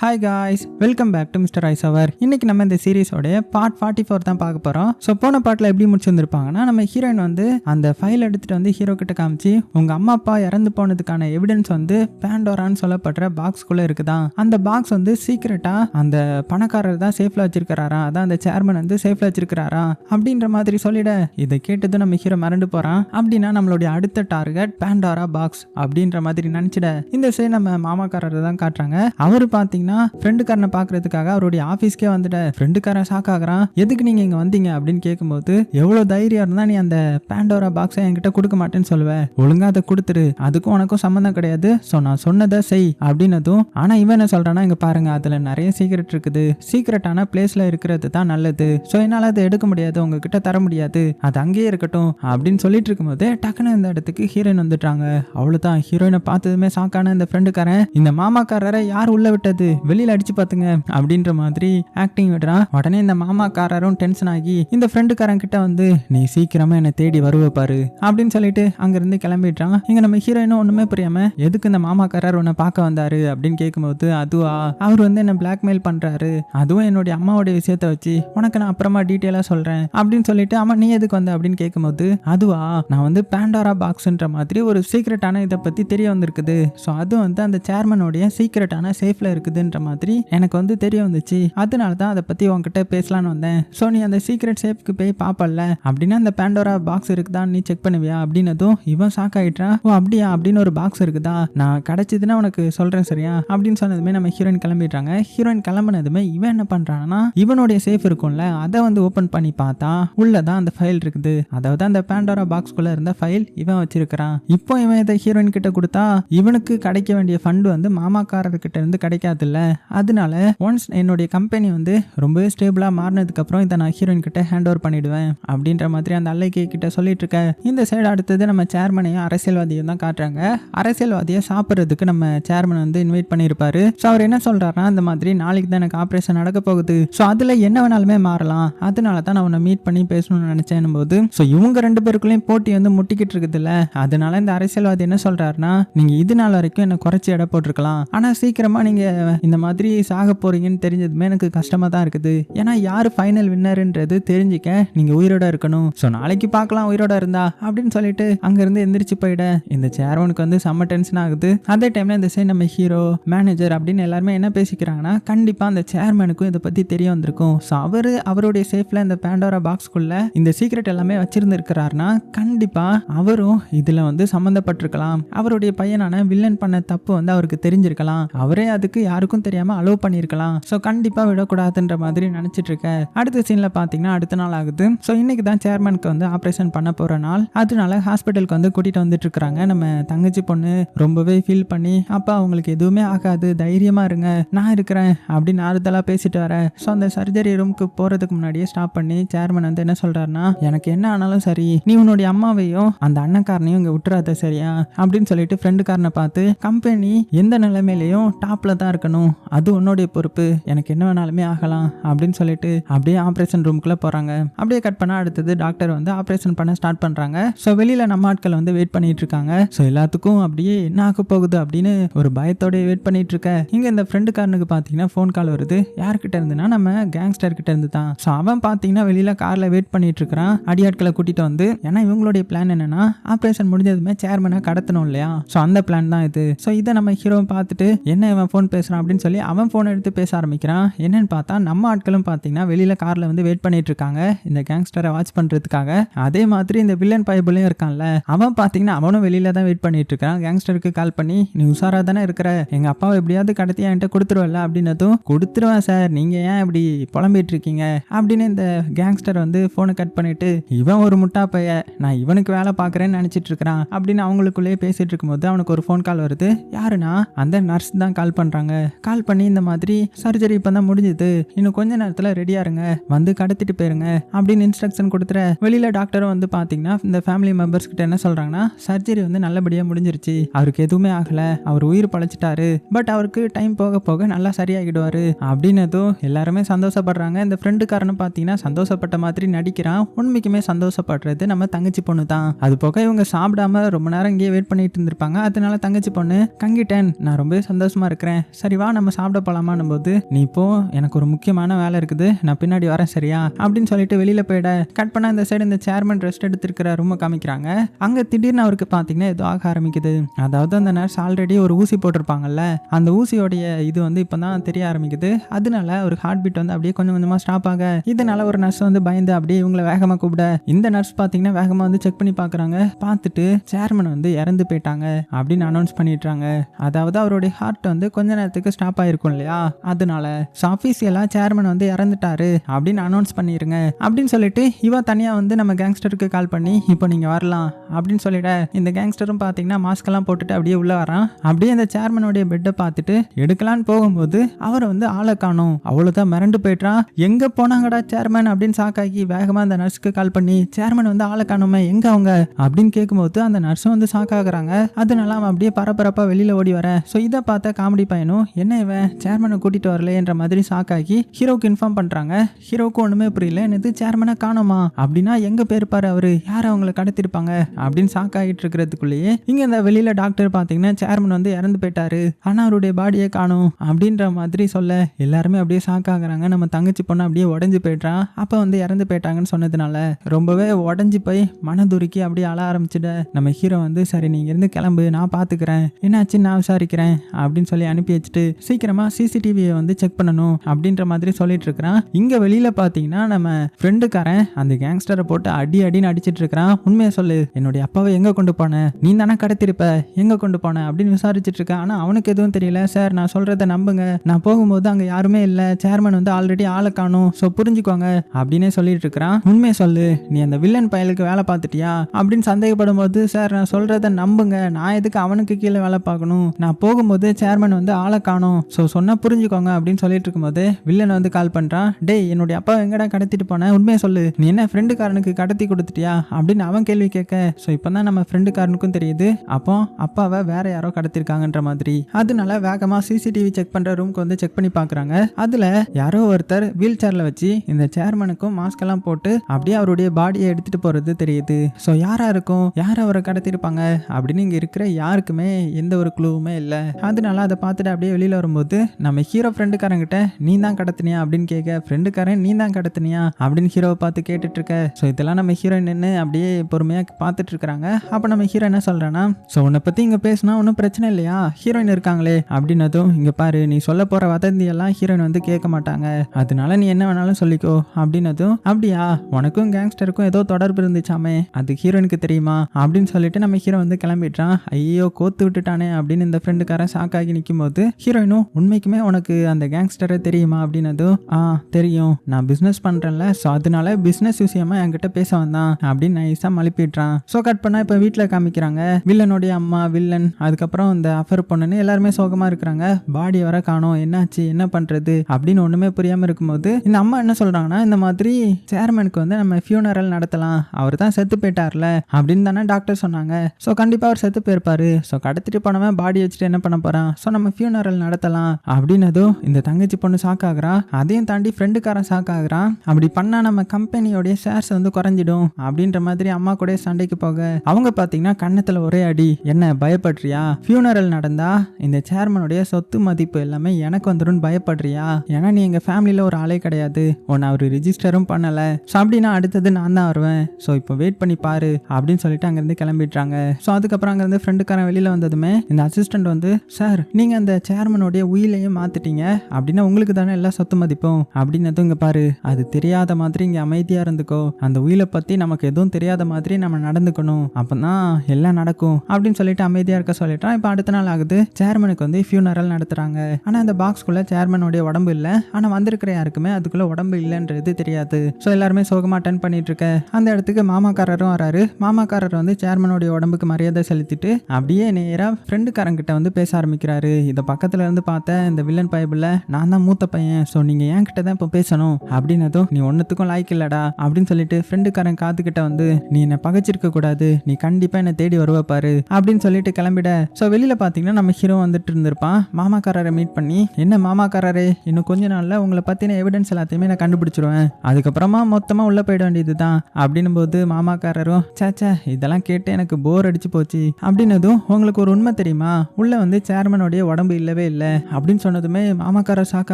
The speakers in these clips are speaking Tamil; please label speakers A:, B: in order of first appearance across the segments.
A: Hi guys welcome back to mister ice அவர் இன்னைக்கு நம்ம இந்த சீரிஸோடைய பார்ட் ஃபார்ட்டி ஃபோர் தான் பார்க்க போகிறோம் ஸோ போன பாட்டில் எப்படி முடிச்சிருந்துருப்பாங்கன்னா நம்ம ஹீரோயின் வந்து அந்த ஃபைல் எடுத்துகிட்டு வந்து ஹீரோ கிட்ட காமிச்சு உங்கள் அம்மா அப்பா இறந்து போனதுக்கான எவிடன்ஸ் வந்து பேண்டோரான்னு சொல்லப்படுற பாக்ஸ்குள்ளே இருக்குதான். அந்த பாக்ஸ் வந்து சீக்கிரட்டாக அந்த பணக்காரர் தான் சேஃபில் வச்சிருக்கிறாரா? அதான் அந்த சேர்மன் வந்து சேஃபில் வச்சிருக்கிறாரா? அப்படின்ற மாதிரி சொல்லிட இதை கேட்டதும் நம்ம ஹீரோ மறந்து போகிறான் அப்படின்னா நம்மளுடைய அடுத்த டார்கெட் பேண்டோரா பாக்ஸ் அப்படின்ற மாதிரி நினச்சிட. இந்த சைடு நம்ம மாமாக்காரர் தான் காட்டுறாங்க. அவர் பார்த்தீங்கன்னா ஃப்ரெண்டுக்காரனை பார்க்கறதுக்காக அவருடைய ஆஃபீஸ்க்கே வந்துட்ட. ஃப்ரெண்டுக்காரன் ஷாக் ஆகிறான். எதுக்கு நீங்கள் இங்கே வந்தீங்க அப்படின்னு கேட்கும்போது எவ்வளோ தைரியம் இருந்தால் நீ அந்த பேண்டோரா பாக்ஸை என்கிட்ட கொடுக்க மாட்டேன்னு சொல்லுவேன் ஒழுங்காக அதை கொடுத்துரு. அதுக்கும் உனக்கும் சம்மந்தம் கிடையாது. ஸோ நான் சொன்னதை செய். அப்படின்னதும் ஆனால் இவன் என்ன சொல்கிறான்னா இங்கே பாருங்கள் அதில் நிறைய சீக்ரெட் இருக்குது. சீக்ரெட்டான பிளேஸில் இருக்கிறது தான் நல்லது. ஸோ என்னால் அதை எடுக்க முடியாது. உங்ககிட்ட தர முடியாது. அது அங்கேயே இருக்கட்டும். அப்படின்னு சொல்லிட்டு இருக்கும்போது டக்குன்னு இந்த இடத்துக்கு ஹீரோயின் வந்துட்டாங்க. அவ்வளோதான் ஹீரோயினை பார்த்ததுமே சாக்கான இந்த ஃப்ரெண்டுக்காரன் இந்த மாமாக்காரரை யார் உள்ள விட்டது? வெளியில் அடிச்சு பார்த்துங்க அப்படின்ற மாதிரி ஆக்டிங் விடுறான் உடனே இந்த மாமாக்காரரும் டென்ஷன் ஆகி இந்த ஃப்ரெண்டுக்காரன் கிட்ட வந்து நீ சீக்கிரமா என்னை தேடி வருவ பாரு அப்படின்னு சொல்லிட்டு அங்கிருந்து கிளம்பிடுறான். இங்க நம்ம ஹீரோயினும் ஒண்ணுமே புரியாம எதுக்கு இந்த மாமாக்காரர் உன்னை பார்க்க வந்தாரு? அப்படின்னு கேட்கும்போது அதுவா அவர் வந்து என்ன பிளாக்மெயில் பண்றாரு. அதுவும் என்னுடைய அம்மாவோட விஷயத்த வச்சு உனக்கு நான் அப்புறமா டீட்டெயிலா சொல்றேன் அப்படின்னு சொல்லிட்டு ஆமா நீ எதுக்கு வந்த? அப்படின்னு கேட்கும்போது அதுவா நான் வந்து பேண்டாரா பாக்ஸ்ன்ற மாதிரி ஒரு சீக்ரெட்டான இதை பத்தி தெரிய வந்திருக்குது. ஸோ அது வந்து அந்த சேர்மனுடைய சீக்ரெட்டான சேஃப்ல இருக்குதுன்ற மாதிரி எனக்கு வந்து தெரிய வந்துச்சு. அதனால தான் அதை பற்றி உன்கிட்ட பேசலான்னு வந்தேன். ஸோ நீ அந்த சீக்ரெட் சேஃப்க்கு போய் பார்ப்பல அப்படின்னா அந்த பேண்டோரா பாக்ஸ் இருக்குதான்னு நீ செக் பண்ணுவியா? அப்படின்னதும் இவன் ஷாக் ஆயிட்டான் ஓ அப்படியா? அப்படின்னு ஒரு பாக்ஸ் இருக்குதா? நான் கிடச்சிதுன்னா உனக்கு சொல்கிறேன் சரியா? அப்படின்னு சொன்னதுமே நம்ம ஹீரோயின் கிளம்பிடுறாங்க. ஹீரோயின் கிளம்புனதுமே இவன் என்ன பண்ணுறான்னா இவனுடைய சேஃப் இருக்கும்ல அதை வந்து ஓப்பன் பண்ணி பார்த்தா உள்ளதான் அந்த ஃபைல் இருக்குது. அதாவது அந்த பேண்டோரா பாக்ஸ்குள்ளே இருந்த ஃபைல் இவன் வச்சிருக்கிறான். இப்போ இவன் இதை ஹீரோயின் கிட்ட கொடுத்தா இவனுக்கு கிடைக்க வேண்டிய ஃபண்டு வந்து மாமாக்காரர்கிட்ட இருந்து கிடைக்காதுல்ல? அதனால ஒன்ஸ் என்னுடைய கம்பெனி வந்து ரொம்பவே ஸ்டேபிளாக மாறினதுக்கு அப்புறம் இதை நான் ஹீரோயின் கிட்ட ஹேண்ட் ஓவர் பண்ணிடுவேன் அப்படின்ற மாதிரி அந்த அல்லைக்கே கிட்ட சொல்லிட்டு இருக்க. இந்த சைடு அடுத்தது நம்ம சேர்மனையும் அரசியல்வாதியும் தான் காட்டுறாங்க. அரசியல்வாதியை சாப்பிட்றதுக்கு நம்ம சேர்மன் வந்து இன்வைட் பண்ணியிருப்பாரு ஸோ அவர் என்ன சொல்றாருன்னா அந்த மாதிரி நாளைக்கு தான் எனக்கு ஆப்ரேஷன் நடக்க போகுது. ஸோ அதுல என்ன வேணாலுமே மாறலாம். அதனால தான் நான் உன்னை மீட் பண்ணி பேசணும்னு நினைச்சேன் போது ஸோ இவங்க ரெண்டு பேருக்குள்ளேயும் போட்டி வந்து முட்டிக்கிட்டு இருக்குதுல்ல. அதனால இந்த அரசியல்வாதி என்ன சொல்றாருன்னா நீங்க இது நாள் வரைக்கும் என்ன குறைச்சி எடை போட்டிருக்கலாம். ஆனா சீக்கிரமா நீங்க இந்த மாதிரி சாக போகிறீங்கன்னு தெரிஞ்சதுமே எனக்கு கஷ்டமாக தான் இருக்குது. ஏன்னா யார் ஃபைனல் வின்னருன்றது தெரிஞ்சுக்க நீங்கள் உயிரோட இருக்கணும். ஸோ நாளைக்கு பார்க்கலாம் உயிரோட இருந்தா அப்படின்னு சொல்லிட்டு அங்கேருந்து எந்திரிச்சு போயிட. இந்த சேர்வனுக்கு வந்து செம்ம டென்ஷன் ஆகுது. அதே டைமில் இந்த சைடு நம்ம ஹீரோ மேனேஜர் அப்படின்னு எல்லாருமே என்ன பேசிக்கிறாங்கன்னா கண்டிப்பாக அந்த சேர்மேனுக்கும் இதை பற்றி தெரிய வந்திருக்கும். ஸோ அவர் அவருடைய சேஃபில் இந்த பேண்டோரா பாக்ஸ்க்குள்ளே இந்த சீக்ரெட் எல்லாமே வச்சிருந்துருக்கிறாருன்னா கண்டிப்பாக அவரும் இதில் வந்து சம்மந்தப்பட்டிருக்கலாம். அவருடைய பையனான வில்லன் பண்ண தப்பு வந்து அவருக்கு தெரிஞ்சிருக்கலாம். அவரே அதுக்கு யாருக்கும் தெரியாம அலோவ் பண்ணியிருக்கலாம். ஸோ கண்டிப்பா விடக்கூடாதுன்ற மாதிரி நினைச்சிட்டு இருக்கேன் அடுத்த சீன்ல பாத்தீங்கன்னா அடுத்த நாள் ஆகுது. ஸோ இன்னைக்கு தான் சேர்மனுக்கு வந்து ஆப்ரேஷன் பண்ண போற நாள். அதனால ஹாஸ்பிட்டலுக்கு வந்து கூட்டிட்டு வந்துட்டு இருக்காங்க நம்ம தங்கச்சி பொண்ணு ரொம்பவே ஃபீல் பண்ணி அப்பா அவங்களுக்கு எதுவுமே ஆகாது. தைரியமா இருங்க. நான் இருக்கிறேன். அப்படின்னு ஆறுதலா பேசிட்டு வரேன் ஸோ அந்த சர்ஜரி ரூமுக்கு போறதுக்கு முன்னாடியே ஸ்டாப் பண்ணி சேர்மன் வந்து என்ன சொல்றாருன்னா எனக்கு என்ன ஆனாலும் சரி. நீ உன்னுடைய அம்மாவையும் அந்த அண்ணக்காரனையும் இங்க விட்டுறாத சரியா? அப்படின்னு சொல்லிட்டு ஃப்ரெண்டுக்காரனை பார்த்து கம்பெனி எந்த நிலைமையிலையும் டாப்ல தான் இருக்கணும். அது உன்னுடைய பொறுப்பு. எனக்கு என்ன வேணாலுமே ஆகலாம் அப்படின்னு சொல்லிட்டு அப்படியே ஆப்ரேஷன் ரூமுக்குள்ள போகிறாங்க அப்படியே கட் பண்ணால் அடுத்தது டாக்டர் வந்து ஆப்ரேஷன் பண்ண ஸ்டார்ட் பண்ணுறாங்க ஸோ வெளியில் நம்ம ஆட்கள் வந்து வெயிட் பண்ணிட்டு இருக்காங்க. ஸோ எல்லாத்துக்கும் அப்படியே என்ன ஆக போகுது அப்படின்னு ஒரு பயத்தோடய வெயிட் பண்ணிட்டு இருக்க. இங்கே இந்த ஃப்ரெண்டுக்காரனுக்கு பார்த்தீங்கன்னா ஃபோன் கால் வருது. யார்கிட்ட இருந்துன்னா நம்ம கேங்ஸ்டர் கிட்ட இருந்து தான். ஸோ அவன் பார்த்தீங்கன்னா வெளியில் காரில் வெயிட் பண்ணிட்டு இருக்கிறான். அடியாட்களை கூட்டிட்டு வந்து ஏன்னா இவங்களுடைய பிளான் என்னன்னா ஆப்ரேஷன் முடிஞ்சதுமே சேர்மனை கடத்தணும் இல்லையா? ஸோ அந்த பிளான் தான் இது. ஸோ இதை நம்ம ஹீரோ பார்த்துட்டு என்ன இவன் ஃபோன் பேசுறான் அப்படின்னு சொல்லி அவன் ஃபோன் எடுத்து பேச ஆரம்பிக்கிறான். என்னன்னு பார்த்தா நம்ம ஆட்களும் பார்த்தீங்கன்னா வெளியில் காரில் வந்து வெயிட் பண்ணிட்டு இருக்காங்க. இந்த கேங்ஸ்டரை வாட்ச் பண்ணுறதுக்காக அதே மாதிரி இந்த வில்லன் பைபிளையும் இருக்கான்ல அவன் பார்த்தீங்கன்னா அவனும் வெளியில தான் வெயிட் பண்ணிட்டு இருக்கான் கேங்ஸ்டருக்கு கால் பண்ணி நீ உஷாராக தானே இருக்கிற? எங்கள் அப்பாவை எப்படியாவது கடத்தி என்கிட்ட கொடுத்துருவல்ல? அப்படின்னதும் கொடுத்துருவேன் சார் நீங்கள் ஏன் இப்படி புலம்பிட்டு இருக்கீங்க? அப்படின்னு இந்த கேங்ஸ்டர் வந்து ஃபோனை கட் பண்ணிட்டு இவன் ஒரு முட்டா பைய நான் இவனுக்கு வேலை பார்க்குறேன்னு நினச்சிட்டு இருக்கிறான். அப்படின்னு அவங்களுக்குள்ளேயே பேசிட்டு இருக்கும்போது அவனுக்கு ஒரு ஃபோன் கால் வருது. யாருன்னா அந்த நர்ஸ் தான் கால் பண்ணுறாங்க கால் பண்ணி இந்த மாதிரி சர்ஜரி இப்போ தான் முடிஞ்சுது. இன்னும் கொஞ்ச நேரத்தில் ரெடியாக இருங்க. வந்து கடத்திட்டு போயிருங்க. அப்படின்னு இன்ஸ்ட்ரக்ஷன் கொடுத்துற வெளியில் டாக்டரும் வந்து பார்த்தீங்கன்னா இந்த ஃபேமிலி மெம்பர்ஸ் கிட்ட என்ன சொல்கிறாங்கன்னா சர்ஜரி வந்து நல்லபடியாக முடிஞ்சிருச்சு. அவருக்கு எதுவுமே ஆகலை. அவர் உயிர் பழைச்சிட்டாரு. பட் அவருக்கு டைம் போக போக நல்லா சரியாகிடுவாரு. அப்படின்னதும் எல்லாருமே சந்தோஷப்படுறாங்க. இந்த ஃப்ரெண்டுக்காரனு பார்த்தீங்கன்னா சந்தோஷப்பட்ட மாதிரி நடிக்கிறான். உண்மைக்குமே சந்தோஷப்படுறது நம்ம தங்கச்சி பொண்ணு தான். அது போக இவங்க சாப்பிடாம ரொம்ப நேரம் இங்கேயே வெயிட் பண்ணிட்டு இருந்திருப்பாங்க. அதனால தங்கச்சி பொண்ணு கங்கிட்டேன். நான் ரொம்ப சந்தோஷமா இருக்கிறேன். சரிவா வா நம்ம சாப்பிட போலாமான்னும் போது நீ இப்போ எனக்கு ஒரு முக்கியமான வேலை இருக்குது நான் பின்னாடி வரேன் சரியா? அப்படின்னு சொல்லிட்டு வெளியில போயிட கட் பண்ண இந்த சைடு இந்த சேர்மன் ரெஸ்ட் எடுத்திருக்கிற ரூமை காமிக்கிறாங்க. அங்க திடீர்னு அவருக்கு பாத்தீங்கன்னா ஏதோ ஆக ஆரம்பிக்குது. அதாவது அந்த நர்ஸ் ஆல்ரெடி ஒரு ஊசி போட்டிருப்பாங்கல்ல அந்த ஊசியோடைய இது வந்து இப்பதான் தெரிய ஆரம்பிக்குது. அதனால ஒரு ஹார்ட் பீட் வந்து அப்படியே கொஞ்சம் கொஞ்சமா ஸ்டாப் ஆக இதனால ஒரு நர்ஸ் வந்து பயந்து அப்படியே இவங்களை வேகமா கூப்பிட இந்த நர்ஸ் பாத்தீங்கன்னா வேகமா வந்து செக் பண்ணி பாக்குறாங்க. பார்த்துட்டு சேர்மன் வந்து இறந்து போயிட்டாங்க அப்படின்னு அனௌன்ஸ் பண்ணிடுறாங்க. அதாவது அவருடைய ஹார்ட் வந்து கொஞ்ச நேரத்துக்கு ஸ்டாப் ஆயிருக்கும் இல்லையா? அதனால ஆஃபீஸியலா சேர்மன் வந்து இறந்துட்டாரு. அப்படின்னு அனௌன்ஸ் பண்ணிருங்க. அப்படின்னு சொல்லிட்டு இவ தனியா வந்து நம்ம கேங்ஸ்டருக்கு கால் பண்ணி இப்போ நீங்க வரலாம். அப்படின்னு சொல்லிட இந்த கேங்ஸ்டரும் பாத்தீங்கன்னா மாஸ்க் எல்லாம் போட்டுட்டு அப்படியே உள்ள வரான் அப்படியே அந்த சேர்மனுடைய பெட்டை பார்த்துட்டு எடுக்கலான்னு போகும்போது அவரை வந்து ஆளை காணும். அவ்வளவுதான் மிரண்டு போயிட்டான் எங்க போனாங்கடா சேர்மன் அப்படின்னு சாக்காக்கி வேகமா அந்த நர்ஸுக்கு கால் பண்ணி சேர்மன் வந்து ஆளை காணுமே எங்க அவங்க? அப்படின்னு கேட்கும்போது அந்த நர்ஸும் வந்து சாக்காகிறாங்க அதனால அவன் அப்படியே பரபரப்பா வெளியில ஓடி வர ஸோ இதை பார்த்த காமெடி பையனும் என்ன இவன்? சேர்மனை கூட்டிட்டு வரலையேன்ற மாதிரி சாக்காக்கி ஹீரோக்கு இன்ஃபார்ம் பண்றாங்க. ஹீரோக்கு ஒண்ணுமே புரியல. என்னது சேர்மனை காணோமா? அப்படின்னா எங்க போயிருப்பாரு அவரு? யார் அவங்கள கடத்திருப்பாங்க? அப்படின்னு சாக்காகிட்டு இருக்கிறதுக்குள்ளேயே இங்க இந்த வெளியில டாக்டர் பாத்தீங்கன்னா சேர்மன் வந்து இறந்து போயிட்டாரு. ஆனா அவருடைய பாடியை காணும். அப்படின்ற மாதிரி சொல்ல எல்லாருமே அப்படியே சாக்காகிறாங்க நம்ம தங்கச்சி பொண்ணு அப்படியே உடஞ்சு போயிட்டான் அப்ப வந்து இறந்து போயிட்டாங்கன்னு சொன்னதுனால ரொம்பவே உடஞ்சி போய் மனதுருக்கி அப்படியே அழ ஆரம்பிச்சுட நம்ம ஹீரோ வந்து சரி நீங்க இருந்து கிளம்பு. நான் பாத்துக்கிறேன். என்னாச்சு நான் விசாரிக்கிறேன். அப்படின்னு சொல்லி அனுப்பி வச்சுட்டு சீக்கிரமா சிசிடிவியை வந்து செக் பண்ணணும் அப்படின்ற மாதிரி சொல்லிட்டு இருக்கிறான். இங்க வெளியில பாத்தீங்கன்னா நம்ம ஃப்ரெண்டுக்காரன் அந்த கேங்ஸ்டரை போட்டு அடி அடின்னு அடிச்சிட்டு இருக்கிறான். உண்மையை சொல்லு என்னுடைய அப்பாவை எங்க கொண்டு போன? நீ தானே கடத்திருப்ப எங்க கொண்டு போன? அப்படின்னு விசாரிச்சுட்டு இருக்கான். ஆனா அவனுக்கு எதுவும் தெரியல. சார் நான் சொல்றத நம்புங்க. நான் போகும்போது அங்க யாருமே இல்ல. சேர்மன் வந்து ஆல்ரெடி ஆளை காணும். ஸோ புரிஞ்சுக்கோங்க அப்படின்னே சொல்லிட்டு இருக்கிறான். உண்மையை சொல்லு நீ அந்த வில்லன் பயலுக்கு வேலை பார்த்துட்டியா? அப்படின்னு சந்தேகப்படும் போது சார் நான் சொல்றத நம்புங்க. நான் எதுக்கு அவனுக்கு கீழே வேலை பார்க்கணும்? நான் போகும்போது சேர்மன் வந்து ஆளை காணும். ஸோ சொன்னா புரிஞ்சுக்கோங்க அப்படின்னு சொல்லிட்டு இருக்கும்போது வில்லன் வந்து கால் பண்ணுறான் டேய் என்னுடைய அப்பா எங்கடா கடத்திட்டு போன? உண்மையை சொல்லு. நீ என்ன ஃப்ரெண்டுக்காரனுக்கு கடத்தி கொடுத்துட்டியா? அப்படின்னு அவன் கேள்வி கேட்க ஸோ இப்போ தான் நம்ம ஃப்ரெண்டுக்காரனுக்கும் தெரியுது. அப்போ அப்பாவை வேற யாரோ கடத்திருக்காங்கன்ற மாதிரி. அதனால வேகமாக சிசிடிவி செக் பண்ணுற ரூம்க்கு வந்து செக் பண்ணி பார்க்குறாங்க அதில் யாரோ ஒருத்தர் வீல் சேரில் வச்சு இந்த சேர்மனுக்கும் மாஸ்க் எல்லாம் போட்டு அப்படியே அவருடைய பாடியை எடுத்துகிட்டு போகிறது தெரியுது. ஸோ யாராக இருக்கும்? யார் அவரை கடத்திருப்பாங்க? அப்படின்னு இங்கே இருக்கிற யாருக்குமே எந்த ஒரு குழுவுமே இல்லை. அதனால அதை பார்த்துட்டு அப்படியே வெளியில் வரும்போது நம்ம ஹீரோ ஃப்ரெண்டுக்காரங்கிட்ட நீ தான் கடத்தினியா? அப்படின்னு கேட்க ஃப்ரெண்டுக்காரன் நீ தான் கடத்தினியா? அப்படின்னு ஹீரோவை பார்த்து கேட்டுட்டு இருக்க ஸோ இதெல்லாம் நம்ம ஹீரோயின் நின்று அப்படியே பொறுமையாக பார்த்துட்டு இருக்கிறாங்க அப்போ நம்ம ஹீரோ என்ன சொல்கிறேன்னா ஸோ உன்னை பற்றி இங்கே பேசினா ஒன்றும் பிரச்சனை இல்லையா? ஹீரோயின் இருக்காங்களே? அப்படின்னதும் இங்கே பாரு நீ சொல்ல போகிற வதந்தியெல்லாம் ஹீரோயின் வந்து கேட்க மாட்டாங்க. அதனால நீ என்ன வேணாலும் சொல்லிக்கோ. அப்படின்னதும் அப்படியா? உனக்கும் கேங்ஸ்டருக்கும் ஏதோ தொடர்பு இருந்துச்சாமே? அது ஹீரோயினுக்கு தெரியுமா? அப்படின்னு சொல்லிட்டு நம்ம ஹீரோ வந்து கிளம்பிட்டான் ஐயோ கோத்து விட்டுட்டானே? அப்படின்னு இந்த ஃப்ரெண்டுக்காரன் ஷாக்காகி நிற்கும் போது ஹீரோயினும் உண்மைக்குமே உனக்கு அந்த கேங்ஸ்டரை தெரியுமா அப்படின்னதும் ஆ தெரியும். நான் பிஸ்னஸ் பண்ணுறேன்ல ஸோ அதனால பிஸ்னஸ் விஷயமா என்கிட்ட பேச வந்தான் அப்படின்னு நைஸாக மழுப்பிடுறான். ஸோ கட் பண்ணால் இப்போ வீட்டில் காமிக்கிறாங்க. வில்லனுடைய அம்மா வில்லன் அதுக்கப்புறம் இந்த அஃபர் பொண்ணுன்னு எல்லாருமே சோகமாக இருக்கிறாங்க. பாடி வர காணோம். என்னாச்சு? என்ன பண்ணுறது அப்படின்னு ஒன்றுமே புரியாமல் இருக்கும்போது இந்த அம்மா என்ன சொல்கிறாங்கன்னா இந்த மாதிரி சேர்மனுக்கு வந்து நம்ம ஃபியூனரல் நடத்தலாம். அவர் தான் செத்து போயிட்டார்ல அப்படின்னு தானே டாக்டர் சொன்னாங்க. ஸோ கண்டிப்பாக அவர் செத்து போயிருப்பாரு. ஸோ கடத்திட்டு போனவன் பாடி வச்சுட்டு என்ன பண்ண போகிறான் ஸோ நம்ம ஃபியூனரல் நடத்தலாம். அப்படின்னதும் இந்த தங்கச்சி பொண்ணு ஷாக் ஆகுறா? அதையும் தாண்டி ஃப்ரெண்டுக்காரன் ஷாக் ஆகுறான் அப்படி பண்ணால் நம்ம கம்பெனியோடைய ஷேர்ஸ் வந்து குறைஞ்சிடும். அப்படின்ற மாதிரி அம்மா கூட சண்டைக்கு போக. அவங்க பார்த்தீங்கன்னா கன்னத்தில் ஒரே அடி. என்ன பயப்படுறியா? ஃபியூனரல் நடந்தா இந்த சேர்மனுடைய சொத்து மதிப்பு எல்லாமே எனக்கு வந்துடும் பயப்படுறியா? ஏன்னா நீ எங்கள் ஃபேமிலியில் ஒரு ஆளே கிடையாது. உன்னை அவர் ரிஜிஸ்டரும் பண்ணலை. ஸோ அப்படின்னா அடுத்தது நான் தான் வருவேன். ஸோ இப்போ வெயிட் பண்ணி பாரு. அப்படின்னு சொல்லிட்டு அங்கேருந்து கிளம்பிடுறாங்க. ஸோ அதுக்கப்புறம் அங்கேருந்து ஃப்ரெண்டுக்காரன் வெளியில் வந்ததுமே இந்த அசிஸ்டன்ட் வந்து சார் நீங்கள் அந்த சேர்மனுடைய உயிலையும் மாற்றிட்டீங்க அப்படின்னா உங்களுக்கு தானே எல்லா சொத்து மதிப்பும்? அப்படின்னதும் இங்கே பாரு. அது தெரியாத மாதிரி இங்கே அமைதியாக இருந்துக்கோ. அந்த உயிலை பற்றி நமக்கு எதுவும் தெரியாத மாதிரி நம்ம நடந்துக்கணும். அப்போ தான் எல்லாம் நடக்கும். அப்படின்னு சொல்லிட்டு அமைதியாக இருக்க சொல்லிட்டான். இப்போ அடுத்த நாள் ஆகுது. சேர்மனுக்கு வந்து ஃபியூனரல் நடத்துகிறாங்க ஆனால் அந்த பாக்ஸ்குள்ளே சேர்மனுடைய உடம்பு இல்லை. ஆனால் வந்திருக்கிற யாருக்குமே அதுக்குள்ளே உடம்பு இல்லைன்றது தெரியாது. ஸோ எல்லாருமே சோகமாக அட்டன் பண்ணிட்டு இருக்க. அந்த இடத்துக்கு மாமாக்காரரும் வராரு. மாமாக்காரர் வந்து சேர்மனுடைய உடம்புக்கு மரியாதை செலுத்திட்டு அப்படியே நேராக ஃப்ரெண்டுக்காரங்கிட்ட வந்து பேச ஆரம்பிக்கிறாரு. இதை பக்கத்துல இருந்து பார்த்த இந்த வில்லன் பைபிளில் நான் தான் மூத்த பையன். ஸோ நீங்கள் என் கிட்ட தான் இப்போ பேசணும். அப்படின்னதும் நீ ஒன்றுத்துக்கும் லாய்க்கு இல்லடா. அப்படின்னு சொல்லிட்டு ஃப்ரெண்டுக்காரன் காத்துக்கிட்ட வந்து நீ என்னை பகைச்சிருக்க கூடாது. நீ கண்டிப்பாக என்னை தேடி வருவ பாரு. அப்படின்னு சொல்லிட்டு கிளம்பிட. ஸோ வெளியில் பார்த்தீங்கன்னா நம்ம ஹீரோ வந்துட்டு இருந்திருப்பான். மாமாக்காரரை மீட் பண்ணி என்ன மாமாக்காரரே? இன்னும் கொஞ்ச நாளில் உங்களை பற்றின எவிடன்ஸ் எல்லாத்தையுமே நான் கண்டுபிடிச்சிருவேன். அதுக்கப்புறமா மொத்தமாக உள்ளே போயிட வேண்டியது தான் அப்படின்னும் போது மாமாக்காரரும் சேச்சா இதெல்லாம் கேட்டு எனக்கு போர் அடிச்சு போச்சு. அப்படின்னதும் உங்களுக்கு ஒரு உண்மை தெரியுமா? உள்ள வந்து சேர்மனுடைய உடம்பு இல்லவே இல்லை. இல்லை அப்படின்னு சொன்னதுமே மாமாக்காரர் ஷாக்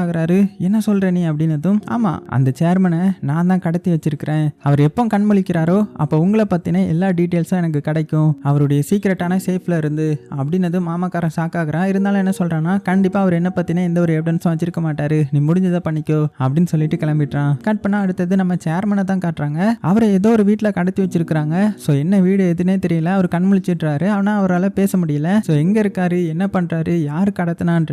A: ஆகுறாரு. என்ன சொல்ற நீ? அப்படின்னதும் ஆமா அந்த சேர்மனை நான் தான் கடத்தி வச்சிருக்கிறேன். அவர் எப்போ கண்மொழிக்கிறாரோ அப்போ உங்களை பற்றின எல்லா டீட்டெயில்ஸும் எனக்கு கிடைக்கும். அவருடைய சீக்கிரட்டான சேஃப்ல இருந்து அப்படின்னது மாமாக்காரன் ஷாக் ஆகுறான் இருந்தாலும் என்ன சொல்றான்னா கண்டிப்பா அவர் என்ன பற்றின எந்த ஒரு எவிடன்ஸும் வச்சிருக்க மாட்டாரு. நீ முடிஞ்சதை பண்ணிக்கோ அப்படின்னு சொல்லிட்டு கிளம்பிட்டான் கட் பண்ணா அடுத்தது நம்ம சேர்மனை தான் காட்டுறாங்க. அவரை ஏதோ ஒரு வீட்டில் கடத்தி வச்சிருக்கிறாங்க. ஸோ என்ன வீடு எதுனே தெரியல. அவர் கண் முழிச்சிடுறாரு. ஆனால் அவரால் பேச முடியல. ஸோ எங்கே இருக்காரு? என்ன பண்ணுறாரு யார்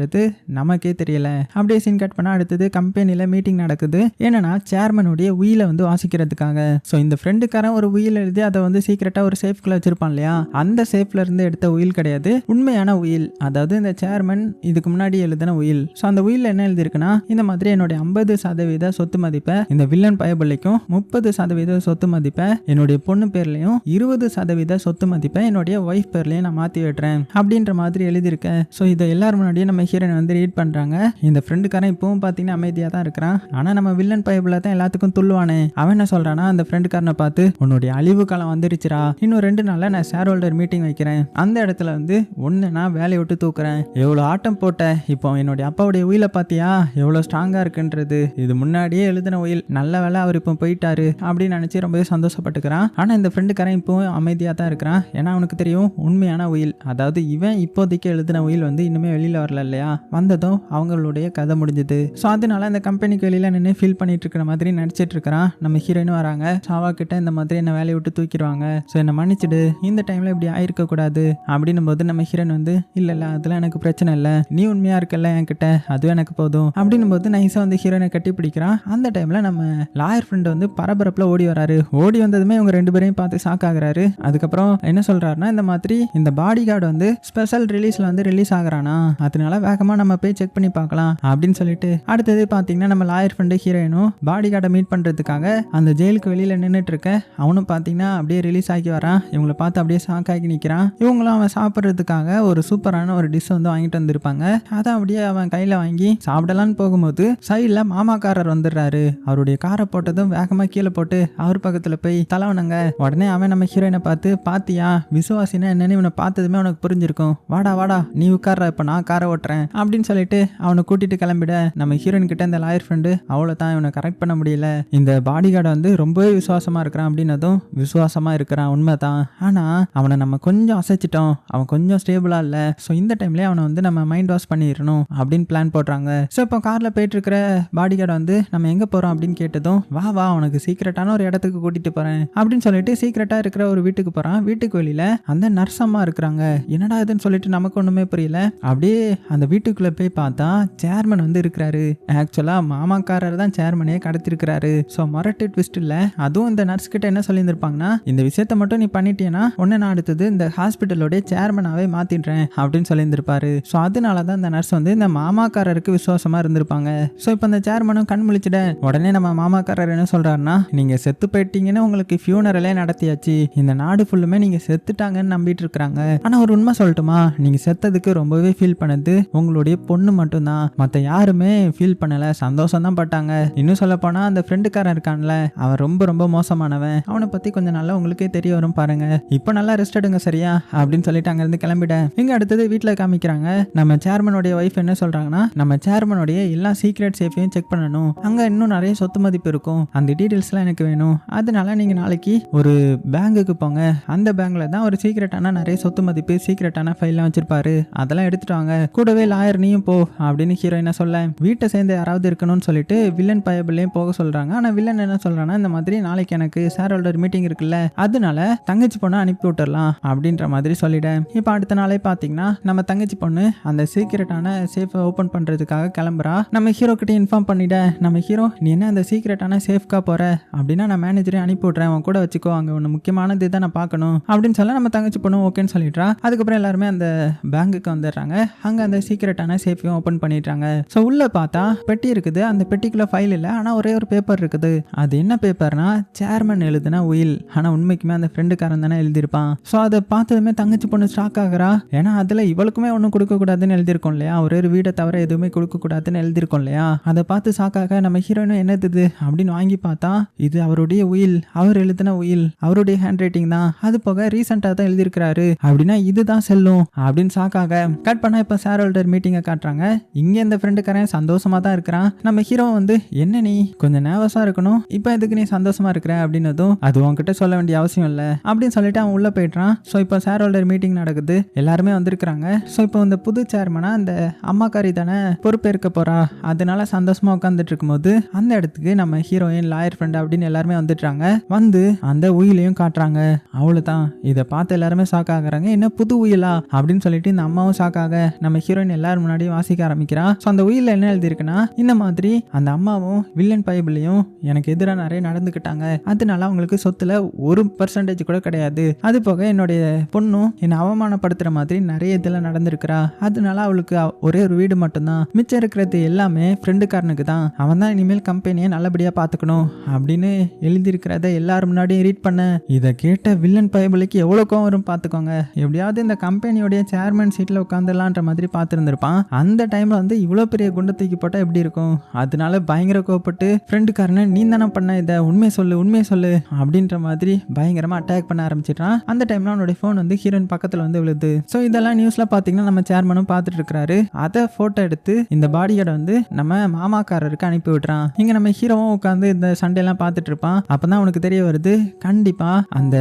A: பண்ணுறது நமக்கே தெரியல. அப்படியே சீன் கட் பண்ணால் அடுத்தது கம்பெனியில் மீட்டிங் நடக்குது. என்னன்னா சேர்மனுடைய உயிலை வந்து வாசிக்கிறதுக்காக. ஸோ இந்த ஃப்ரெண்டுக்காரன் ஒரு உயில் எழுதி அதை வந்து சீக்கிரட்டாக ஒரு சேஃப்குள்ள வச்சிருப்பான் இல்லையா? அந்த சேஃப்ல இருந்து எடுத்த உயில் கிடையாது. உண்மையான உயில் அதாவது இந்த சேர்மன் இதுக்கு முன்னாடி எழுதின உயில் ஸோ அந்த உயிலில் என்ன எழுதியிருக்குன்னா இந்த மாதிரி என்னுடைய ஐம்பது சதவீத சொத்து மதிப்பை இந்த வில்லன் பயபிள்ளைக்கும் முப்பது சதவீத சொத்து மதிப்பை என்னுடைய பொண்ணு பேர்லையும் இருபது சதவீத சொத்து மதிப்பை என்னுடைய ஒய்ஃப் பேர்லையும் நான் மாற்றி விடுறேன் அப்படின்ற மாதிரி எழுதியிருக்கேன் ஸோ இதை எல்லாரும் முன்னாடியும் நம்ம ஹீரோயின் வந்து ரீட் பண்ணுறாங்க இந்த ஃப்ரெண்டுக்காரன் இப்பவும் பார்த்தீங்கன்னா அமைதியாக தான் இருக்கிறான். ஆனால் நம்ம வில்லன் பயபில் தான் எல்லாத்துக்கும் துள்ளுவானே. அவன் என்ன சொல்கிறான்னா அந்த ஃப்ரெண்டுக்காரனை பார்த்து உன்னுடைய அழிவு காலம் வந்துருச்சுடா. இன்னும் ரெண்டு நாளில் நான் ஷேர் ஹோல்டர் மீட்டிங் வைக்கிறேன். அந்த இடத்துல வந்து ஒன்று நான் வேலையை விட்டு தூக்குறேன். எவ்வளோ ஆட்டம் போட்ட இப்போ என்னுடைய அப்பாவுடைய உயிலை பார்த்தியா? எவ்வளோ ஸ்ட்ராங்காக இருக்குன்றது. இது முன்னாடியே எழுதின உயில். நல்ல வேலை அவர் இப்போ போயிட்டாரு. அப்படின்னு நினச்சி ரொம்பவே சந்தோஷப்பட்டுக்கிறான். ஆனால் இந்த ஃப்ரெண்டுக்காரன் இப்போவும் அமைதியாக தான் இருக்கிறான். ஏன்னா அவனுக்கு தெரியும் உண்மையான உயில். அதாவது இவன் இப்போதைக்கு எழுதின உயில் வந்து இன்னுமே வெளியில் வரல இல்லையா? வந்ததும் அவங்களுடைய கதை முடிஞ்சது. ஸோ அதனால அந்த கம்பெனிக்கு வெளியில் நின்று ஃபீல் பண்ணிட்டு இருக்கிற மாதிரி நடிச்சிட்டு இருக்கிறான் நம்ம ஹீரோயினும் வராங்க. சாவா கிட்ட இந்த மாதிரி என்ன வேலையை விட்டு தூக்கிடுவாங்க. ஸோ என்னை மன்னிச்சிடு. இந்த டைமில் இப்படி ஆயிருக்க கூடாது அப்படின்னும் போது நம்ம ஹீரோயின் வந்து இல்லை இல்லை அதெல்லாம் எனக்கு பிரச்சனை இல்லை. நீ உண்மையாக இருக்கல என்கிட்ட? அதுவும் எனக்கு போதும். அப்படின்னும் போது நைஸாக வந்து ஹீரோயினை கட்டி பிடிக்கிறான். அந்த டைமில் நம்ம லாயர் ஃப்ரெண்டு வந்து பரபரப்பில் ஓடி வராரு. ஓடி வந்ததுமே இவங்க ரெண்டு பேரையும் பார்த்து ஷாக் ஆகுறாரு. அதுக்கப்புறம் என்ன சொல்றாருன்னா இந்த மாதிரி இந்த பாடி கார்டு வந்து ஸ்பெஷல் ரிலீஸில் வந்து ரிலீஸ் ஆகுறானா? அதனால வேகமாக நம்ம போய் செக் பண்ணி பார்க்கலாம் அப்படின்னு சொல்லிட்டு அடுத்தது பார்த்தீங்கன்னா நம்ம லாயர் ஃப்ரெண்டு ஹீரோயினும் பாடி கார்டை மீட் பண்ணுறதுக்காக அந்த ஜெயிலுக்கு வெளியில் நின்றுட்டு இருக்க. அவனும் பார்த்தீங்கன்னா அப்படியே ரிலீஸ் ஆகி வரான். இவங்களை பார்த்து அப்படியே ஷாக் ஆகி நிற்கிறான் இவங்களும் அவன் சாப்பிட்றதுக்காக ஒரு சூப்பரான ஒரு டிஷ் வந்து வாங்கிட்டு வந்திருப்பாங்க. அதை அப்படியே அவன் கையில் வாங்கி சாப்பிடலான்னு போகும்போது சைடில் மாமாக்காரர் வந்துடுறாரு. அவருடைய காரை போட்டதும் வேகமாக கீழே போட்டு அவர் பக்கத்தில் போய் தலைவனுங்க உடனே அவன் நம்ம ஹீரோயினை பார்த்து பாத்தியா விசுவாசினா என்னன்னு இவனை பார்த்ததுமே உனக்கு புரிஞ்சிருக்கும். வாடா வாடா நீ உட்கார்ற இப்போ நான் காரை ஓட்டுறேன். அப்படின்னு சொல்லிட்டு அவனை கூட்டிட்டு கிளம்பிட நம்ம ஹீரோயின் கிட்ட இந்த லாயர் ஃப்ரெண்டு அவ்வளோ தான் இவனை கரெக்ட் பண்ண முடியல. இந்த பாடி கார்டை வந்து ரொம்பவே விசுவாசமாக இருக்கிறான் அப்படின்னதும் விசுவாசமாக இருக்கிறான் உண்மை தான் ஆனால் அவனை நம்ம கொஞ்சம் அசைச்சிட்டோம். அவன் கொஞ்சம் ஸ்டேபிளாக இல்லை. ஸோ இந்த டைம்லேயே அவனை வந்து நம்ம மைண்ட் வாஷ் பண்ணிடணும் அப்படின்னு பிளான் போடுறாங்க. ஸோ இப்போ காரில் போயிட்டு இருக்கிற பாடி கார்டை வந்து நம்ம எங்கே போகிறோம் அப்படின்னு கேட்டதும் வா வா அவனுக்கு சீக்கிரட்டான ஒரு இடத்துக்கு கூட்டிகிட்டு போகிறேன் அப்படின்னு சொல்லிட்டு சீக்கிரட்டாக இருக்கிற ஒரு வீட்டுக்கு போகிறான் வீட்டுக்கு வெளியில் அந்த நர்ஸ் அம்மா இருக்கிறாங்க. என்னடா இதுன்னு சொல்லிட்டு நமக்கு ஒன்றுமே புரியல. அப்படியே அந்த வீட்டுக்குள்ள போய் பார்த்தா சேர்மன் வந்து இருக்கிறாரு. ஆக்சுவலாக மாமாக்காரர் தான் சேர்மனே கடத்திருக்கிறாரு. ஸோ மொரட்டு ட்விஸ்ட் இல்லை. அதுவும் இந்த நர்ஸ் கிட்ட என்ன சொல்லியிருந்திருப்பாங்கன்னா இந்த விஷயத்த மட்டும் நீ பண்ணிட்டீங்கன்னா உன்னை நான் அடுத்தது இந்த ஹாஸ்பிட்டலோடைய சேர்மனாகவே மாற்றிடுறேன் அப்படின்னு சொல்லியிருந்திருப்பாரு. ஸோ அதனால தான் இந்த நர்ஸ் வந்து இந்த மாமாக்காரருக்கு விசுவாசமாக இருந்திருப்பாங்க. ஸோ இப்போ இந்த சேர்மனும் கண் முழிச்சிட உடனே நம்ம மாமாக்காரர் என்ன சொல்கிறாருன்னா நீங்கள் செத்து போயிட்டீங்கன்னு உங்களுக்கு ஃபியூனரலே நடத்தியாச்சு. இந்த நாடு ஃபுல்லுமே நீங்கள் செத்துட்டாங்கன்னு நம்பிட்டு இருக்கிறாங்க. ஆனால் ஒரு உண்மை சொல்லட்டுமா? நீங்கள் செத்ததுக்கு ரொம்பவே ஃபீல் பண்ணது உங்களுடைய பொண்ணு மட்டும்தான். மற்ற யாருமே ஃபீல் பண்ணல. சந்தோஷம் தான் பட்டாங்க. இன்னும் சொல்ல போனா அந்த ஃப்ரெண்டுக்காரன் இருக்கான்ல. அவன் ரொம்ப ரொம்ப மோசமானவன். அவனை பத்தி கொஞ்சம் நல்லா உங்களுக்கே தெரிய வரும் பாருங்க. இப்போ நல்லா ரெஸ்ட் எடுங்க சரியா? அப்படின்னு சொல்லிட்டு அங்கிருந்து கிளம்பிட. இங்க அடுத்தது வீட்டில் காமிக்கிறாங்க. நம்ம சேர்மனுடைய ஒய்ஃப் என்ன சொல்றாங்கன்னா நம்ம சேர்மனுடைய எல்லா சீக்ரெட் சேஃபையும் செக் பண்ணணும். அங்க இன்னும் நிறைய சொத்து மதிப்பு இருக்கும். அந்த டீட்டெயில்ஸ்லாம் எனக்கு வேணும். அதனால நீங்க நாளைக்கு ஒரு பேங்குக்கு போங்க. அந்த பேங்க்ல தான் ஒரு சீக்ரெட்டான நிறைய சொத்து மதிப்பு சீக்ரெட்டான ஃபைல்லாம் வச்சிருப்பாரு. அதெல்லாம் எடுத்துட்டு வாங்க. கூடவே லாயர் நீயும் போ அப்படின்னு ஹீரோயினை சொல்ல வீட்டை சேர்ந்து யாராவது இருக்கணும்னு சொல்லிட்டு வில்லன் பயபிள்ளையும் போக சொல்றாங்க. ஆனா வில்லன் என்ன சொல்றான்னா இந்த மாதிரி நாளைக்கு எனக்கு ஷேர் ஹோல்டர் மீட்டிங் இருக்குல்ல அதனால தங்கச்சி பொண்ணை அனுப்பி விட்டுறலாம் அப்படின்ற மாதிரி சொல்லிட்டேன். இப்போ அடுத்த நாளே பார்த்தீங்கன்னா நம்ம தங்கச்சி பொண்ணு அந்த சீக்கிரட்டான சேஃபை ஓப்பன் பண்றதுக்காக கிளம்புறா. நம்ம ஹீரோ கிட்ட இன்ஃபார்ம் பண்ணிட நம்ம ஹீரோ நீ என்ன அந்த சீக்கிரட்டான சேஃப்கா போற? அப்படின்னா நான் மேனேஜரே அனுப்பி விட்றேன் உன் கூட வச்சுக்கோ அங்கே ஒன்று முக்கியமானது தான் நான் பார்க்கணும் அப்படின்னு சொல்ல நம்ம தங்கச்சி பொண்ணு ஓகேன்னு சொல்லிடுறா. அதுக்கப்புறம் எல்லாருமே அந்த பேங்குக்கு வந்துடுறாங்க. அங்கே அந்த சீக்கிரட்டான சேஃபையும் ஓப்பன் பண்ணிட்டாங்க. ஸோ உள்ளே பார்த்தா பெட்டி இருக்குது. அந்த பெட்டிக்குள்ள ஃபைல் இல்லை. ஆனால் ஒரே ஒரு பேப்பர் இருக்குது. அது என்ன பேப்பர்னா சேர்மன் எழுதுன உயில் ஆனால் உண்மைக்குமே அந்த ஃப்ரெண்டுக்காரன் தானே எழுதியிருப்பான். ஸோ அதை பார்த்ததுமே தங்கச்சி பொண்ணு ஸ்டாக் ஆகிறா. ஏன்னா அதில் இவளுக்குமே ஒன்றும் கொடுக்கக்கூடாதுன்னு எழுதியிருக்கோம் இல்லையா? ஒரே ஒரு வீடை தவிர எதுவுமே கொடுக்கக்கூடாதுன்னு எழுதியிருக்கோம் இல்லையா? அதை பார்த்து சாக்காக நம்ம ஹீரோயினும் என்னது இது? அப்படின்னு வாங்கி பார்த்தா இது அவருடைய உயில் அவர் எழுதின உயில் அவருடைய ஹேண்ட் ரைட்டிங் தான். அது போக ரீசெண்டாக தான் எழுதியிருக்கிறாரு. அப்படின்னா இதுதான் செல்லும். அப்படின்னு சாக்காக கட் பண்ணா இப்போ ஷேர் ஹோல்டர் மீட்டிங்கை காட்டுறாங்க. இங்கே இந்த ஃப்ரெண்டுக்காரன் சந்தோஷமா தான் இருக்கிறான். நம்ம ஹீரோ வந்து என்ன நீ? கொஞ்சம் நேவஸாக இருக்கணும். இப்போ எதுக்கு நீ சந்தோஷமா இருக்கிற? அப்படின்னதும் அது உன்கிட்ட சொல்ல வேண்டிய அவசியம் இல்லை. அப்படின்னு சொல்லிட்டு அவன் உள்ளே போயிட்டான் ஸோ இப்போ ஷேர் ஹோல்டர் மீட்டிங் நடக்குது. எல்லாருமே வந்திருக்கிறாங்க. ஸோ இப்போ இந்த புது சேர்மனா அந்த அம்மாக்காரி தானே பொறுப்பேற்க போறா. அதனால சந்தோஷமா உட்காந்துட்டு இருக்கும்போது அந்த இடத்துக்கு நம்ம ஹீரோயின் லாயர் ஃப்ரெண்ட் அப்படின்னு எல்லாருமே வந்துட்டாங்க வந்து அந்த உயிலையும் காட்டுறாங்க. அவ்வளோதான் இதை பார்த்து எல்லாருமே ஷாக் ஆகுறாங்க. என்ன புது உயிலா? அப்படின்னு சொல்லிட்டு இந்த அம்மாவும் ஷாக் ஆக நம்ம ஹீரோயின் எல்லாரும் முன்னாடியும் வாசிக்க ஆரம்பிக்கிறான் ஸோ அந்த உயிரில் என்ன எழுதியிருக்குன்னா இந்த மாதிரி அந்த அம்மாவும் வில்லன் பைபிளையும் எனக்கு எதிராக நிறைய நடந்துக்கிட்டாங்க. அதனால அவங்களுக்கு சொத்துல ஒரு பர்சன்டேஜ் கூட கிடையாது. அது போக என்னுடைய பொண்ணும் என்னை அவமானப்படுத்துற மாதிரி நிறைய இதெல்லாம் நடந்திருக்கிறா. அதனால அவளுக்கு ஒரே ஒரு வீடு மட்டும்தான். மிச்சம் இருக்கிறது எல்லாமே ஃப்ரெண்டுக்காரனுக்கு தான். அவன் தான் இனிமேல் கம்பெனியை நல்லபடியாக பார்த்துக்கணும் அப்படின்னு எழுதியிருக்கிறத எல்லாரும் முன்னாடியும் ரீட் பண்ண. இதை கேட்ட வில்லன் பைபிளுக்கு எவ்வளோ கோவம் வரும் பார்த்துக்கோங்க. எப்படியாவது இந்த கம்பெனியோடைய சேர்மன் சீட்டில் உட்காந்துலான்ற மாதிரி இருந்திருப்பான். அந்த டைமில் வந்து இவ்வளோ பெரிய குண்டை தூக்கி போட்டால் எப்படி இருக்கும்? அதனால பயங்கர கோவப்பட்டு ஃப்ரெண்டுக்காரனு நீ தானே பண்ண இதை? உண்மையை சொல்லு உண்மையை சொல்லு அப்படின்ற மாதிரி பயங்கரமாக அட்டாக் பண்ண ஆரம்பிச்சிட்டான் அந்த டைமில் அவனுடைய ஃபோன் வந்து ஹீரோயின் பக்கத்தில் வந்து விழுது. ஸோ இதெல்லாம் நியூஸில் பார்த்தீங்கன்னா நம்ம சேர்மனும் பார்த்துட்டு இருக்கிறாரு அதை ஃபோட்டோ எடுத்து இந்த பாடியோட வந்து நம்ம மாமாக்காரருக்கு அனுப்பி விடுறான் இங்கே நம்ம ஹீரோவும் உட்காந்து இந்த சண்டையெல்லாம் பார்த்துட்டு இருப்பான் அப்போ தான் அவனுக்கு தெரிய வருது கண்டிப்பாக அந்த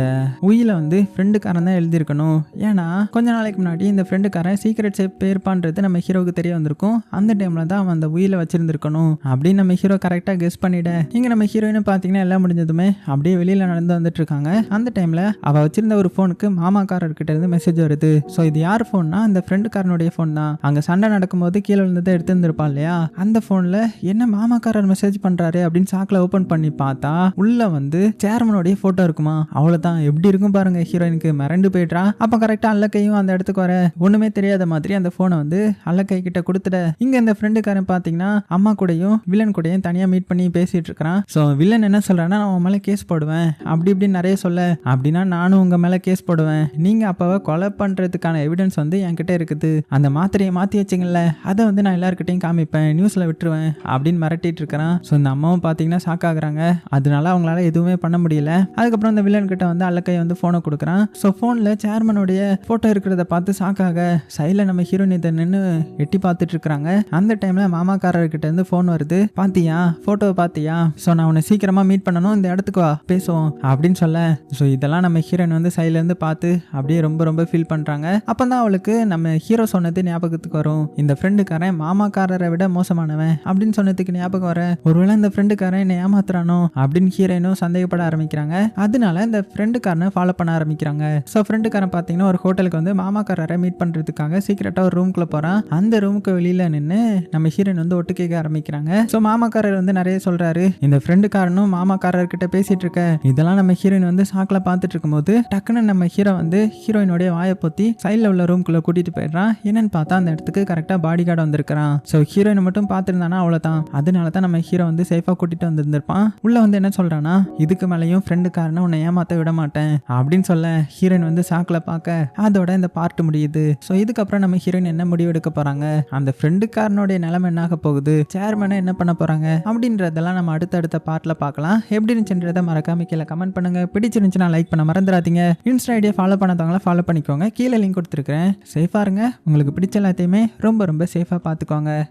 A: உயில வந்து ஃப்ரெண்டுக்காரன் தான் எழுதியிருக்கணும். ஏன்னா கொஞ்ச நாளைக்கு முன்னாடி இந்த ஃப்ரெண்டுக்காரன் சீக்கிரட் சேப் சேஃப் பேர்ப்பான்றது நம்ம ஹீரோவுக்கு தெரிய வந்திருக்கும். அந்த டைமில் தான் அவன் அந்த உயிரை வச்சிருந்திருக்கணும். அப்படின்னு நம்ம ஹீரோ கரெக்டாக கெஸ் பண்ணிட. இங்கே நம்ம ஹீரோயினு பார்த்தீங்கன்னா எல்லாம் முடிஞ்சதுமே அப்படியே வெளியில் நடந்து வந்துட்டு இருக்காங்க. அந்த டைமில் அவள் வச்சிருந்த ஒரு ஃபோனுக்கு மாமாக்காரர்கிட்ட இருந்து மெசேஜ் வருது. ஸோ இது யார் ஃபோன்னா அந்த ஃப்ரெண்டுக்காரனுடைய ஃபோன் தான். அங்கே சண்டை நடக்கும்போது கீழே விழுந்ததை எடுத்துருந்துருப்பான் இல்லையா? அந்த ஃபோனில் என்ன மாமாக்காரர் மெசேஜ் பண்ணுறாரு அப்படின்னு சாக்கில் ஓப்பன் பண்ணி பார்த்தா உள்ள வந்து சேர்மனுடைய ஃபோட்டோ இருக்குமா? அவ்வளோதான் எப்படி இருக்கும் பாருங்க ஹீரோயினுக்கு மிரண்டு போயிடுறா. அப்போ கரெக்டாக அல்லக்கையும் அந்த இடத்துக்கு வர. ஒன்றுமே தெரியாத மாதிரி அந்த ஃபோனை வந்து வந்து அல்லக்கை கிட்ட கொடுத்துட. இங்கே இந்த ஃப்ரெண்டுக்காரன் பார்த்தீங்கன்னா அம்மா கூடயும் வில்லன் கூடயும் தனியாக மீட் பண்ணி பேசிட்டு இருக்கிறான். ஸோ வில்லன் என்ன சொல்கிறான்னா நான் உன் மேலே கேஸ் போடுவேன். அப்படி இப்படின்னு நிறைய சொல்ல. அப்படின்னா நானும் உங்கள் மேலே கேஸ் போடுவேன். நீங்கள் அப்போவே கொலை பண்ணுறதுக்கான எவிடன்ஸ் வந்து என்கிட்ட இருக்குது. அந்த மாத்திரையை மாற்றி வச்சிங்கல்ல அதை வந்து நான் எல்லாருக்கிட்டையும் காமிப்பேன். நியூஸில் விட்டுருவேன். அப்படின்னு மிரட்டிட்டு இருக்கிறான். ஸோ இந்த அம்மாவும் பார்த்தீங்கன்னா ஷாக் ஆகுறாங்க. அதனால அவங்களால எதுவுமே பண்ண முடியல. அதுக்கப்புறம் இந்த வில்லன் கிட்ட வந்து அல்லக்கை வந்து ஃபோனை கொடுக்குறான். ஸோ ஃபோனில் சேர்மனுடைய ஃபோட்டோ இருக்கிறத பார்த்து ஷாக்காக சைடில் நம்ம ஹீரோனிதன் நின்று எட்டி பார்த்துட்டு இருக்கிறாங்க அந்த டைமில் மாமாக்காரர்கிட்ட இருந்து ஃபோன் வருது. பாத்தியா? ஃபோட்டோவை பார்த்தியா ஸோ நான் உன்னை சீக்கிரமாக மீட் பண்ணணும். இந்த இடத்துக்கு வா. பேசுவோம். அப்படின்னு சொல்ல. ஸோ இதெல்லாம் நம்ம ஹீரோயின் வந்து சைட்லேருந்து பார்த்து அப்படியே ரொம்ப ரொம்ப ஃபீல் பண்ணுறாங்க அப்போ தான் அவளுக்கு நம்ம ஹீரோ சொன்னது ஞாபகத்துக்கு வரும். இந்த ஃப்ரெண்டுக்காரன் மாமாக்காரரை விட மோசமானவன் அப்படின்னு சொன்னதுக்கு ஞாபகம் வர ஒருவேளை இந்த ஃப்ரெண்டுக்காரன் என்னை ஏமாத்துறானோ அப்படின்னு ஹீரோயினும் சந்தேகப்பட ஆரம்பிக்கிறாங்க. அதனால இந்த ஃப்ரெண்டுக்காரனை ஃபாலோ பண்ண ஆரம்பிக்கிறாங்க. ஸோ ஃப்ரெண்டுக்காரன் பார்த்தீங்கன்னா ஒரு ஹோட்டலுக்கு வந்து மாமாக்காரரை மீட் பண்ணுறதுக்காக சீக்கிரட்டாக ஒரு ரூம்குள்ளே போகிறான் அந்த ரூமுக்கு வெளியில் நின்று நம்ம ஹீரோயின் வந்து ஒட்டு கேட்க ஆரம்பிக்கிறாங்க. ஸோ மாமாக்காரர் வந்து நிறைய சொல்கிறாரு இந்த ஃப்ரெண்டுக்காரனும் மாமாக்காரர்கிட்ட பேசிட்டு இருக்க. இதெல்லாம் நம்ம ஹீரோயின் வந்து ஷாக்கில் பார்த்துட்டு இருக்கும்போது டக்குன்னு நம்ம ஹீரோ வந்து ஹீரோயினுடைய வாயை பொத்தி சைடில் உள்ள ரூம்குள்ளே கூட்டிட்டு போயிடுறான். என்னன்னு பார்த்தா அந்த இடத்துக்கு கரெக்டாக பாடி கார்டு வந்திருக்கிறான். ஸோ ஹீரோயினை மட்டும் பார்த்துருந்தானா அவ்வளோதான் அதனால தான் நம்ம ஹீரோ வந்து சேஃபாக கூட்டிட்டு வந்திருந்திருப்பான். உள்ள வந்து என்ன சொல்றானா இதுக்கு மேலேயும் ஃப்ரெண்டுக்காரனை உன்னை ஏமாத்த விட மாட்டேன். அப்படின்னு சொல்ல ஹீரோயின் வந்து ஷாக்கில் பார்க்க அதோட இந்த பார்ட் முடியுது. ஸோ இதுக்கப்புறம் நம்ம ஹீரோயின் என்ன முடிவு எடுக்க போறாங்க. அந்த ஃப்ரெண்டுக்காரனுடைய நிலைமை என்ன ஆக போகுது? சேர்மனை என்ன பண்ண போறாங்க? அப்படின்றதெல்லாம் நம்ம அடுத்தடுத்த பார்ட்ல பார்க்கலாம். எப்படி இருந்துச்சுன்றதை மறக்காம கீழே கமெண்ட் பண்ணுங்க. பிடிச்சிருந்துச்சுன்னா லைக் பண்ண மறந்துடாதீங்க. இன்ஸ்டா ஐடியா ஃபாலோ பண்ணாதவங்களாம் ஃபாலோ பண்ணிக்கோங்க. கீழே லிங்க் கொடுத்துருக்கேன் சேஃபாக இருங்க. உங்களுக்கு பிடிச்ச எல்லாத்தையுமே ரொம்ப ரொம்ப சேஃபாக பார்த்துக்கோங்க.